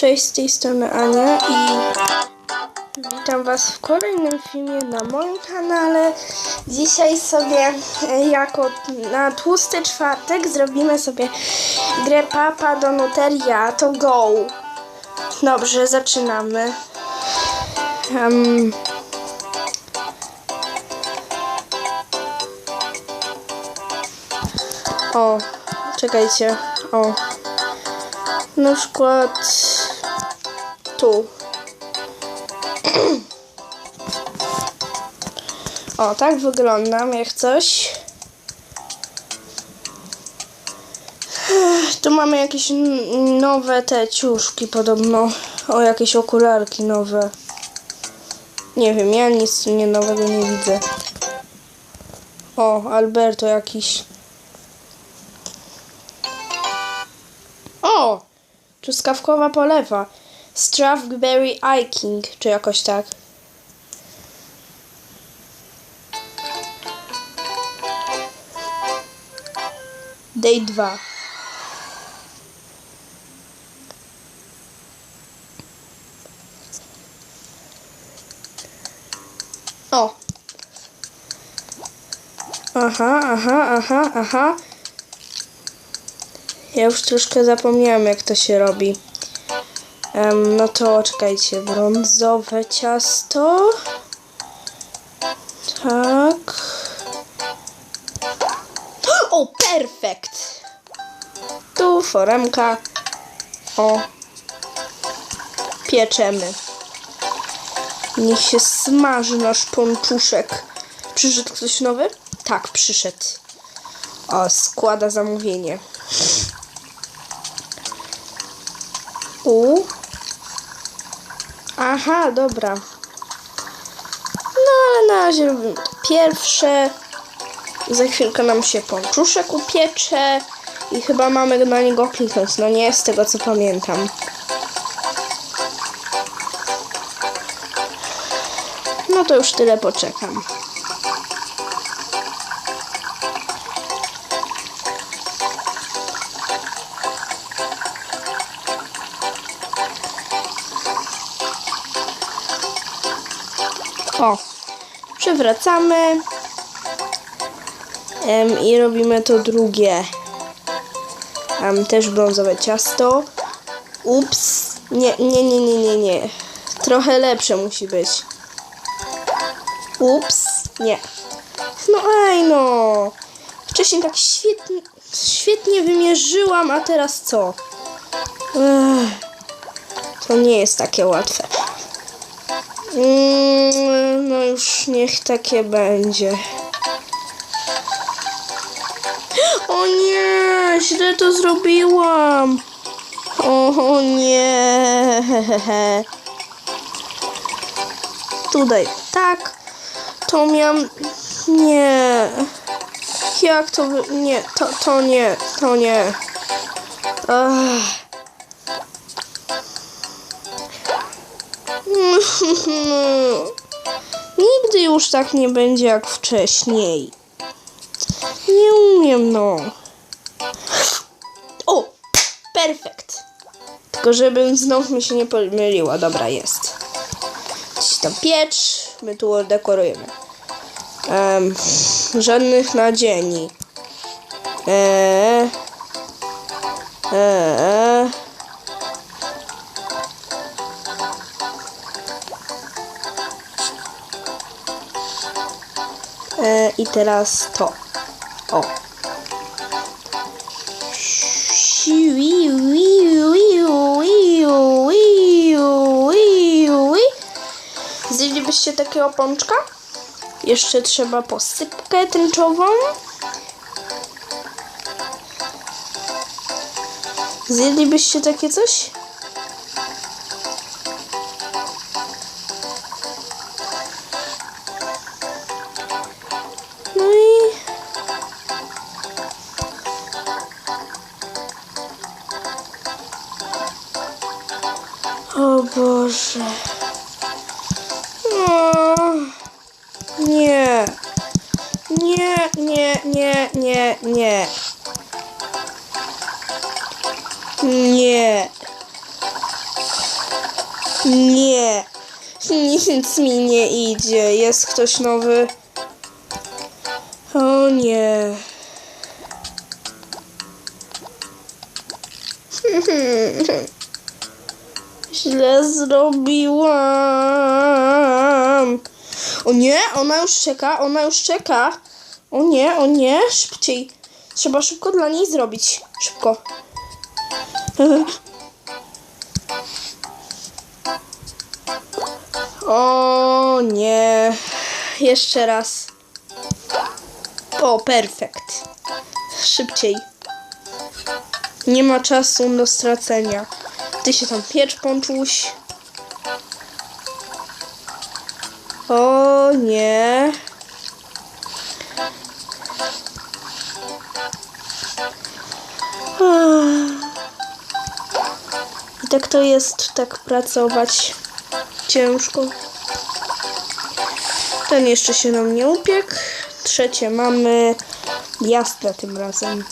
Cześć, z tej strony Ania i witam Was w kolejnym filmie na moim kanale. Dzisiaj sobie e, jako na tłusty czwartek zrobimy sobie grę Papa do Nuteria, to go. Dobrze, zaczynamy. Em, o, czekajcie, o. Na przykład tu. O, tak wyglądam jak coś. Tu mamy jakieś nowe te ciuszki podobno. O, jakieś okularki nowe. Nie wiem, ja nic nie nowego nie widzę. O, Alberto jakiś. O! Truskawkowa polewa. Strawberry Eye King, czy jakoś tak. Day 2. O! Aha, aha, aha, aha. Ja już troszkę zapomniałam, jak to się robi. Em, no to czekajcie, brązowe ciasto. Tak. O, perfekt! Tu foremka. O. Pieczemy. Niech się smaży nasz ponczuszek. Przyszedł ktoś nowy? Tak, przyszedł. O, składa zamówienie. U. Aha, dobra. No ale na razie robimy pierwsze. Za chwilkę nam się ponczuszek upiecze. I chyba mamy na niego kliknąć. No nie, z tego co pamiętam. No to już tyle poczekam. Przewracamy Em, i robimy to drugie. Em, też brązowe ciasto. Ups, nie, nie, nie, nie, nie, nie. Trochę lepsze musi być. Ups, nie. No ej no. Wcześniej tak świetnie, świetnie wymierzyłam, a teraz co? Ech, to nie jest takie łatwe. Mm, niech takie będzie. O nie, źle to zrobiłam. O nie. Tutaj tak. To miałam. Nie. Jak to. Nie, to, to nie, to nie. Nigdy już tak nie będzie jak wcześniej. Nie umiem, no. O! Perfekt. Tylko żebym znów mi się nie pomyliła. Dobra, jest. Gdzieś tam piecz. My tu dekorujemy. Um, żadnych nadzieni. Eee. Eee. I teraz to. O. Zjedlibyście takiego pączka? Jeszcze trzeba posypkę tęczową. Zjedlibyście takie coś? Ktoś nowy. O nie. Źle zrobiłam. O nie, ona już czeka, ona już czeka. O nie, o nie, szybciej. Trzeba szybko dla niej zrobić. Szybko. O nie. Jeszcze raz. O, perfekt. Szybciej. Nie ma czasu do stracenia. Ty się tam piecz, pączuś. O nie. I tak to jest, tak pracować ciężko. Ten jeszcze się nam nie upiekł. Trzecie mamy jasne tym razem.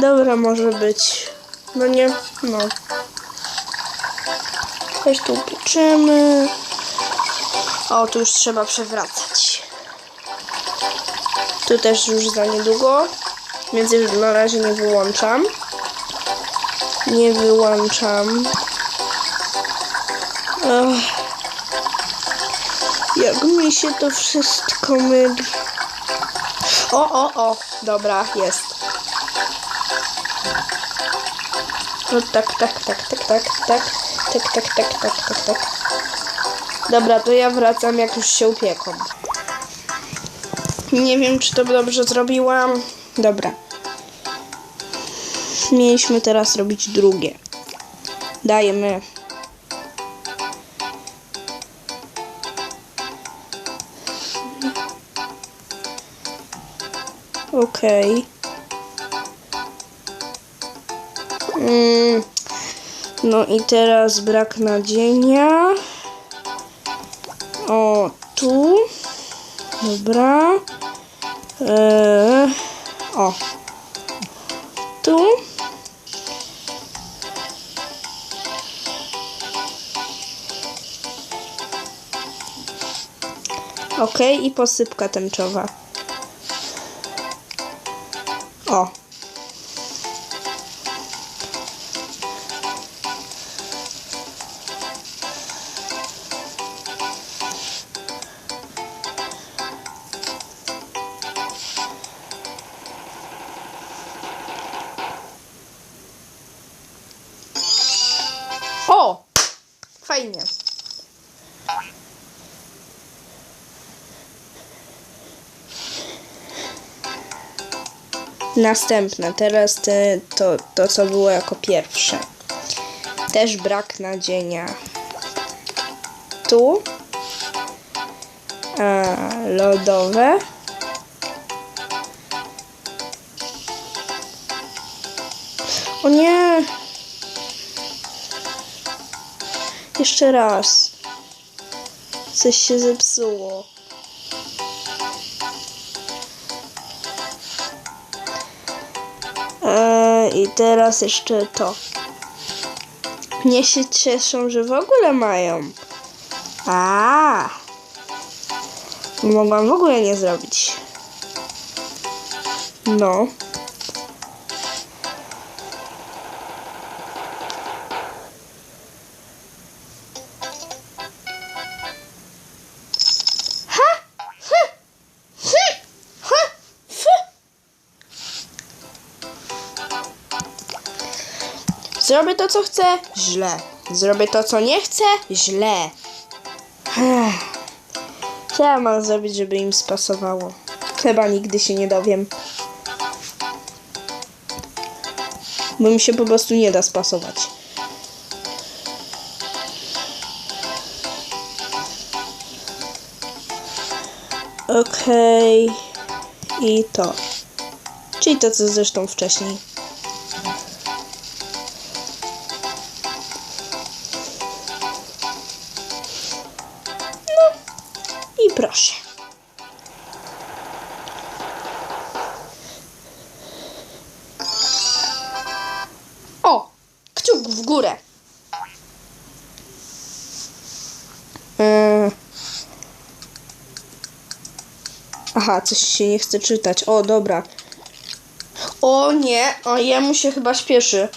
Dobra, może być. No nie, no. Coś tu pieczymy. O, tu już trzeba przewracać. Tu też już za niedługo. Więc na razie nie wyłączam. Nie wyłączam. Jak mi się to wszystko myli. O, o, o. Dobra, jest. No tak, tak, tak, tak, tak, tak, tak, tak, tak, tak, tak, tak. Dobra, to ja wracam jak już się upieką. Nie wiem, czy to dobrze zrobiłam. Dobra. Mieliśmy teraz robić drugie. Dajemy. Okej. Mm. No i teraz brak nadzienia. O, tu. Dobra. Eee, o. Tu. Ok, i posypka tęczowa. O. Następne, teraz te, to, to, co było jako pierwsze. Też brak nadzienia. Tu. A, lodowe. O nie! Jeszcze raz. Coś się zepsuło. I teraz jeszcze to. Mnie się cieszą, że w ogóle mają. A, Mogłam w ogóle nie zrobić. No. Zrobię to, co chcę? Źle. Zrobię to, co nie chcę? Źle. Co ja mam zrobić, żeby im spasowało? Chyba nigdy się nie dowiem. Bo mi się po prostu nie da spasować. Okej. I to. Czyli to, co zresztą wcześniej. Proszę. O! Kciuk w górę. Yy. Aha, coś się nie chce czytać. O, dobra. O nie, o jemu się chyba śpieszy.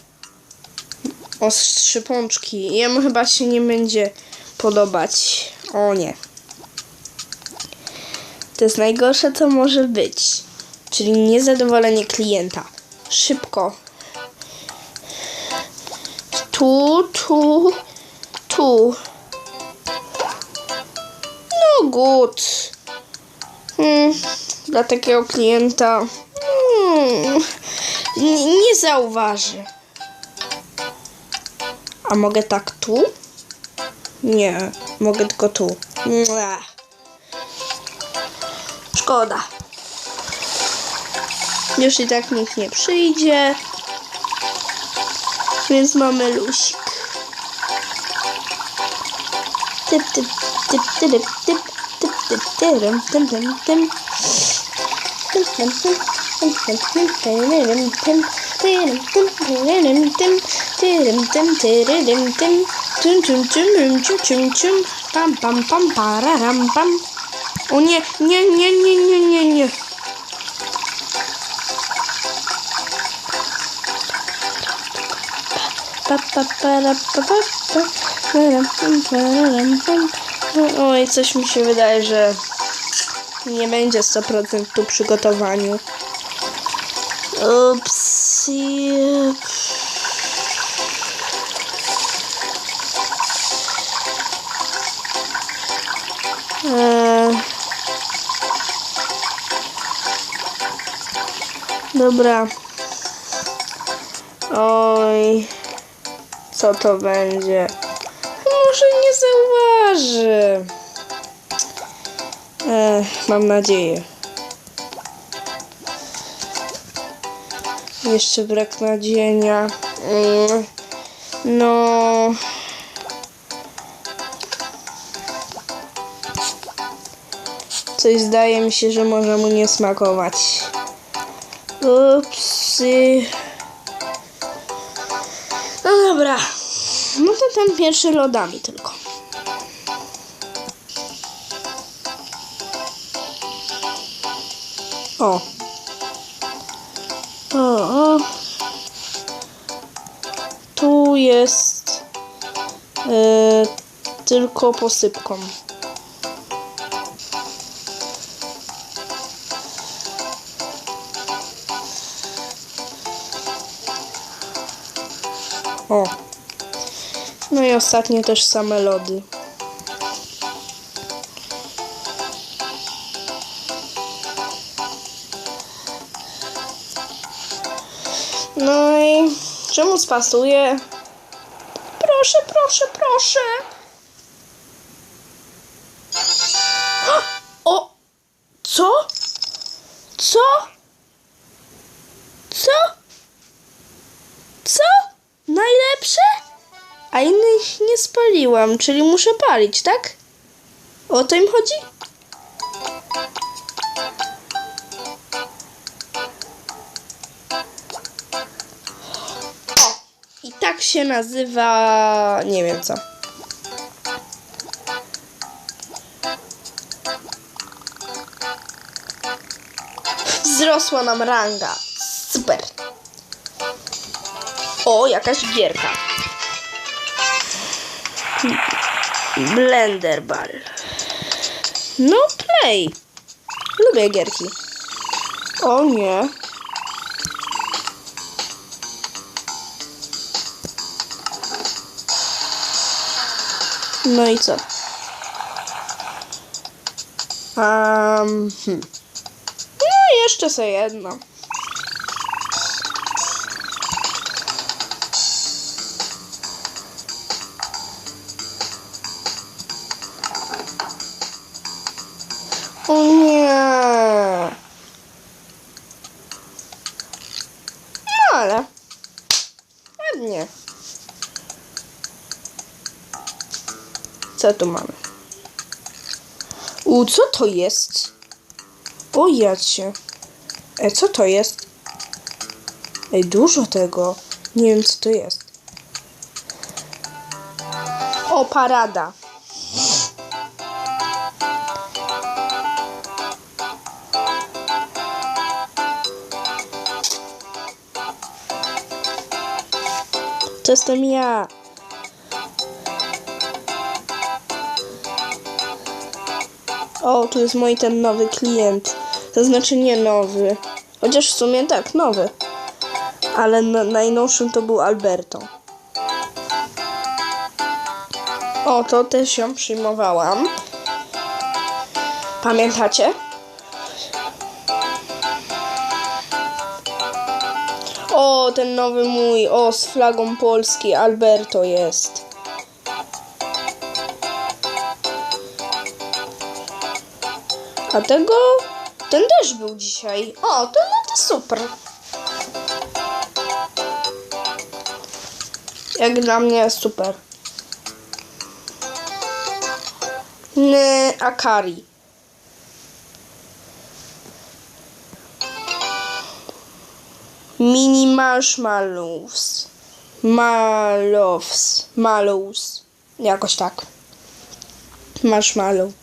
O, szczypączki. Jemu chyba się nie będzie podobać. O nie. To jest najgorsze, co może być. Czyli niezadowolenie klienta. Szybko. Tu, tu, tu. No good. Hmm, dla takiego klienta hmm, nie, nie zauważy. A mogę tak tu? Nie, mogę tylko tu. Mua. Szkoda. Już i tak nikt nie przyjdzie. Więc mamy lusik. Typ, typ, typ, typ, typ, typ, typ, typ, cium, cium, cium. Pam, pam, pam, pararam, pam. O nie, nie, nie, nie, nie, nie, nie. Oj, coś mi się wydaje, że nie będzie 100% tu przygotowaniu. Ups. Dobra. Oj. Co to będzie? Może nie zauważy. E, mam nadzieję. Jeszcze brak nadzienia. Mm, No. Coś zdaje mi się, że może mu nie smakować. Upsy. No dobra. No to ten pierwszy lodami tylko. O. O, o. Tu jest e, tylko posypką. O. No i ostatnie też same lody. No i czemu spasuje? Proszę, proszę, proszę. Nie spaliłam, czyli muszę palić, tak? O to im chodzi? I tak się nazywa... nie wiem co. Wzrosła nam ranga. Super. O, jakaś gierka. Blender Ball. No play. Lubię gierki. O nie. No i co? Um, hmm. No jeszcze sobie jedno. Co tu mamy? U, co to jest? O jacie. E, co to jest? Ej, dużo tego. Nie wiem, co to jest. O, parada. To jestem ja. O, tu jest mój ten nowy klient. To znaczy nie nowy. Chociaż w sumie tak, nowy. Ale na, najnowszym to był Alberto. O, to też ją przyjmowałam. Pamiętacie? O, ten nowy mój, o, z flagą Polski, Alberto jest. A tego, ten też był dzisiaj. O, to no to super. Jak dla mnie super. Ny, Akari. Mini marshmallows. Malows. Mallows. Jakoś tak. Marshmallow.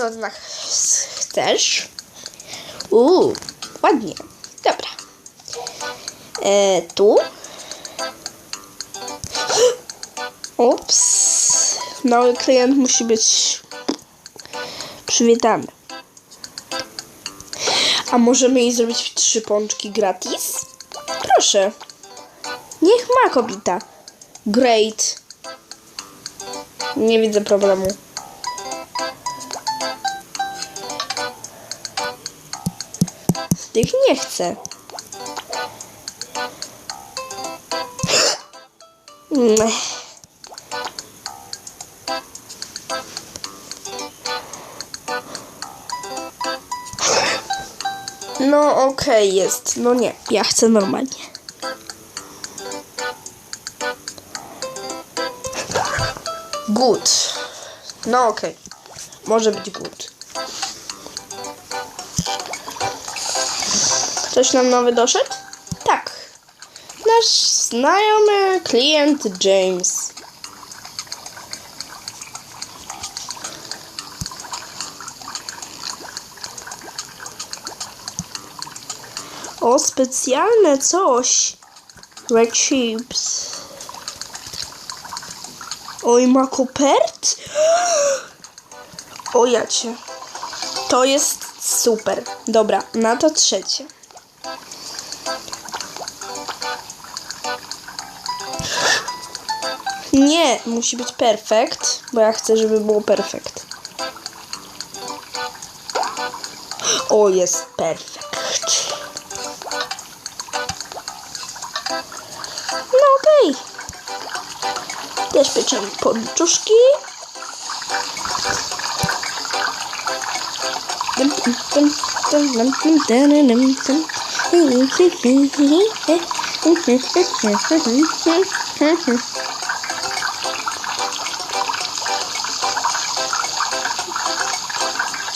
Co chcesz? Uuu, ładnie. Dobra. E, tu. Ups. Nowy klient musi być przywitany. A możemy jej zrobić trzy pączki gratis? Proszę. Niech ma kobieta. Great. Nie widzę problemu. Tych nie chcę. No okej jest. No nie, ja chcę normalnie. Good. No okej. Może być good. Ktoś nam nowy doszedł? Tak. Nasz znajomy klient James. O, specjalne coś. Red chips. Oj, ma kopert? O jacie. To jest super. Dobra, na to trzecie. Nie, musi być perfekt, bo ja chcę, żeby było perfekt. O, jest perfekt. No okej. Też pieczemy ponczuszki.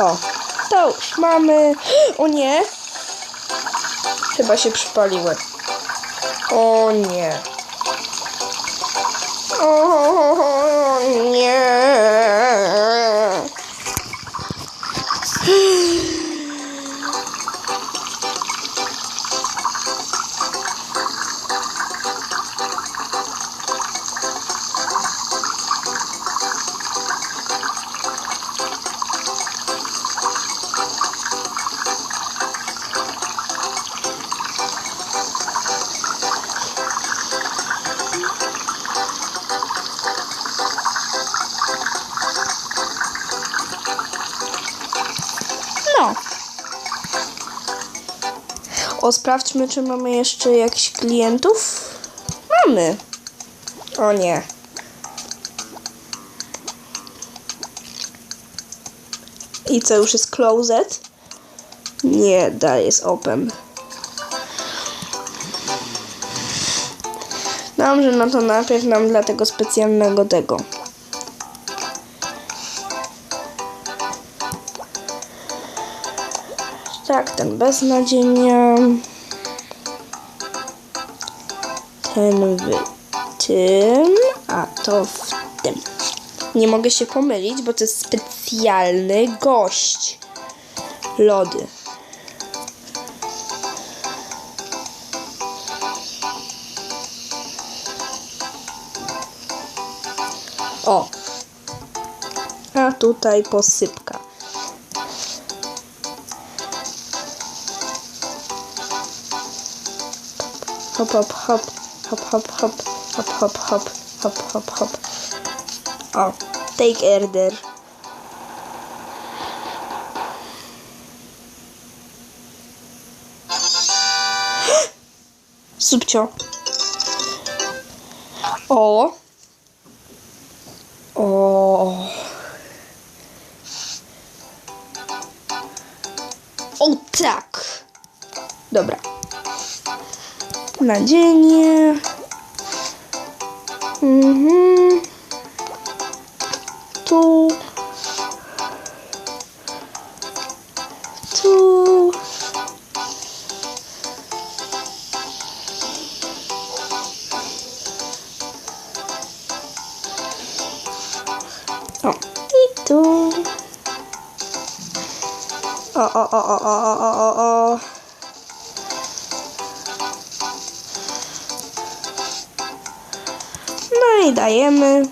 O, to już mamy. O nie! Chyba się przypaliły. O nie. O nie. O, sprawdźmy, czy mamy jeszcze jakichś klientów. Mamy. O nie. I co, już jest closed? Nie, dalej jest open. Dobrze, no to najpierw nam dla tego specjalnego tego. Tak, ten beznadziejnie. Ten w tym, a to w tym. Nie mogę się pomylić, bo to jest specjalny gość. Lody. O. A tutaj posypka. Hop, hop, hop. Hop, hop, hop. Hop, hop, hop. Hop, hop, hop. O, take order. Subcio. O. O. O tak. Dobra na dzień. Mhm. I dajemy.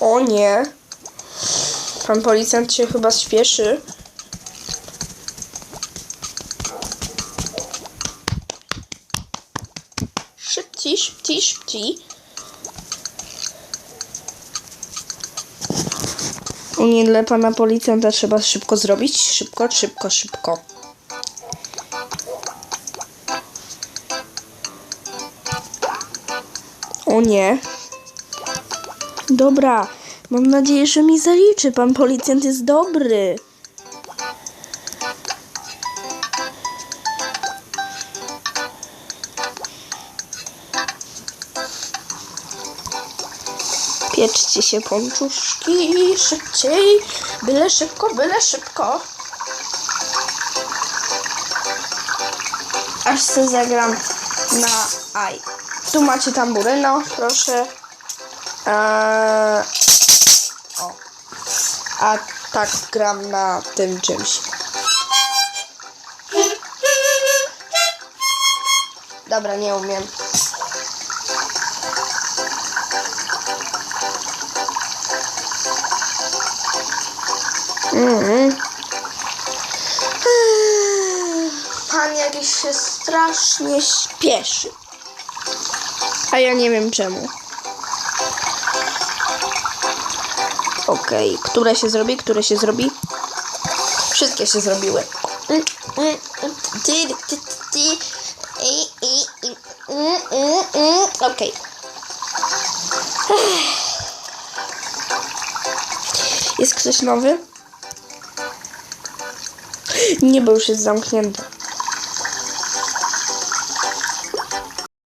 O nie. Pan policjant się chyba śpieszy. Dla pana policjanta trzeba szybko zrobić. Szybko, szybko, szybko. O nie. Dobra, mam nadzieję, że mi zaliczy. Pan policjant jest dobry. Pieczcie się pączuszki szybciej. Byle szybko, byle szybko. Aż se zagram na aj. Tu macie tamburyno, proszę. Eee, o. A tak gram na tym czymś. Dobra, nie umiem. Mhm. Pan jakiś się strasznie śpieszy. A ja nie wiem czemu. Okej, które się zrobi, które się zrobi? Wszystkie się zrobiły. Okej. Jest ktoś nowy? Nie, bo już jest zamknięte.